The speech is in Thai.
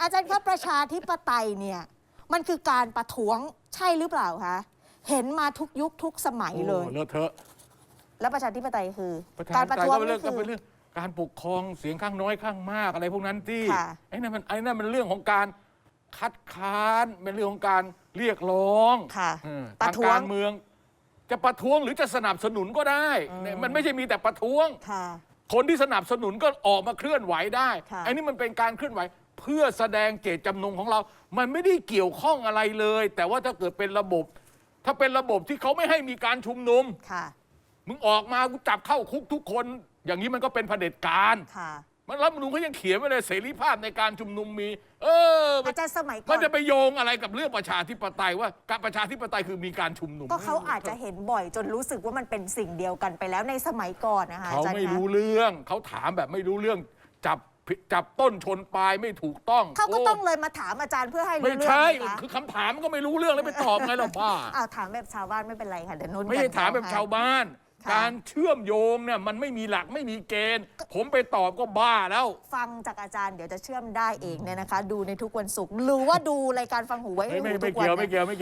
อาจารย์ครับประชาธิปไตยเนี่ยมันคือการประท้วงใช่หรือเปล่าคะเห็นมาทุกยุคทุกสมัยเลย โอ้เลอะเทอะแล้วประชาธิปไตยคือ ประชาการธิปประไตยท้วงก็เป็นเรื่นี่องก็คือเป็นเรื่องการปกครองเสียงข้างน้อยข้างมากอะไรพวกนั้นที่ค่ะ ไอ้นั่นมันไอ้นั่นมันเรื่องของการคัดค้านเป็นเรื่องของการเรียกร้องค่ะ เออประทางท้วง การเมือง จะประท้วงหรือจะสนับสนุนก็ได้เนี่ยมันไม่ใช่มีแต่ประท้วง ค่ะ คนที่สนับสนุนก็ออกมาเคลื่อนไหวได้ ค่ะไอ้นี่มันเป็นการเคลื่อนไหว เพื่อแสดงเจตจำนงของเรา มันไม่ได้เกี่ยวข้องอะไรเลย แต่ว่าถ้าเกิดเป็นระบบ ถ้าเป็นระบบที่เขาไม่ให้มีการชุมนุม ค่ะ มึงออกมากูจับเข้าคุกทุกคน อย่างนี้มันก็เป็นเผด็จการ ค่ะ มันรัฐธรรมนูญเขายังเขียนไว้เลยเสรีภาพในการชุมนุมมี เออมันอาจารย์สมัยก่มัอนน จะไปโยงอะไรกับเรื่องประชาธิปไตยว่าการประชาธิปไตยคือมีการชุมนุมก็เขาอาจจะเห็นบ่อยจนรู้สึกว่ามันเป็นสิ่งเดียวกันไปแล้วในสมัยก่อนนะคะเขาอาจารย์ไม่คะ รู้เรื่องเขาถามแบบไม่รู้เรื่องจับ ผิดจับต้นชนปลายไม่ถูกต้องเขาก็โต้องเลยมาถามอาจารย์เพื่อให้รู้ไม่เรื่องใช่นะคะ คือคำถามมันก็ไม่รู้เรื่องแล้วไปตอบไงล่ะบ้า อ้าวถามแบบชาวบ้านไม่เป็นไรค่ะเดี๋ยวนุ่นไม่ใช่ถามแบบชาวบ้าน ค่ะ การเชื่อมโยงเนี่ยมันไม่มีหลักไม่มีเกณฑ์ ผมไปตอบก็บ้าแล้ว ฟังจากอาจารย์เดี๋ยวจะเชื่อมได้เองเนี่ยนะคะ ดูในทุกวันศุกร์หรือว่าดูรายการฟังหูไว้ไม่ไม่หูไม่ทุกวันเกี่ยวนี่ไม่เกี่ยวไม่เกี่ยว